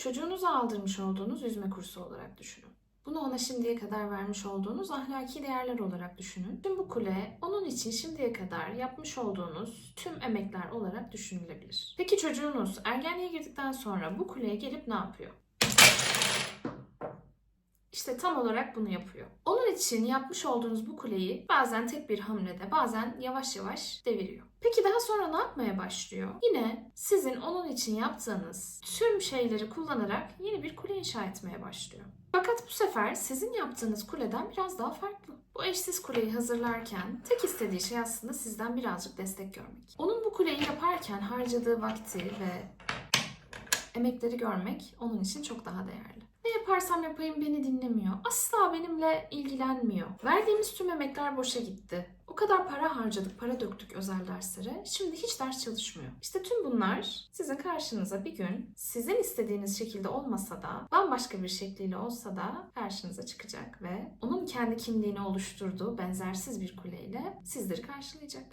Çocuğunuza aldırmış olduğunuz yüzme kursu olarak düşünün. Bunu ona şimdiye kadar vermiş olduğunuz ahlaki değerler olarak düşünün. Tüm bu kule onun için şimdiye kadar yapmış olduğunuz tüm emekler olarak düşünülebilir. Peki çocuğunuz ergenliğe girdikten sonra bu kuleye gelip ne yapıyor? İşte tam olarak bunu yapıyor. Onun için yapmış olduğunuz bu kuleyi bazen tek bir hamlede, bazen yavaş yavaş deviriyor. Peki daha sonra ne yapmaya başlıyor? Yine sizin onun için yaptığınız tüm şeyleri kullanarak yeni bir kule inşa etmeye başlıyor. Fakat bu sefer sizin yaptığınız kuleden biraz daha farklı. Bu eşsiz kuleyi hazırlarken tek istediği şey aslında sizden birazcık destek görmek. Onun bu kuleyi yaparken harcadığı vakti ve emekleri görmek onun için çok daha değerli. Yaparsam yapayım beni dinlemiyor. Asla benimle ilgilenmiyor. Verdiğimiz tüm emekler boşa gitti. O kadar para harcadık, para döktük özel derslere. Şimdi hiç ders çalışmıyor. İşte tüm bunlar sizin karşınıza bir gün sizin istediğiniz şekilde olmasa da bambaşka bir şekliyle olsa da karşınıza çıkacak ve onun kendi kimliğini oluşturduğu benzersiz bir kuleyle sizleri karşılayacak.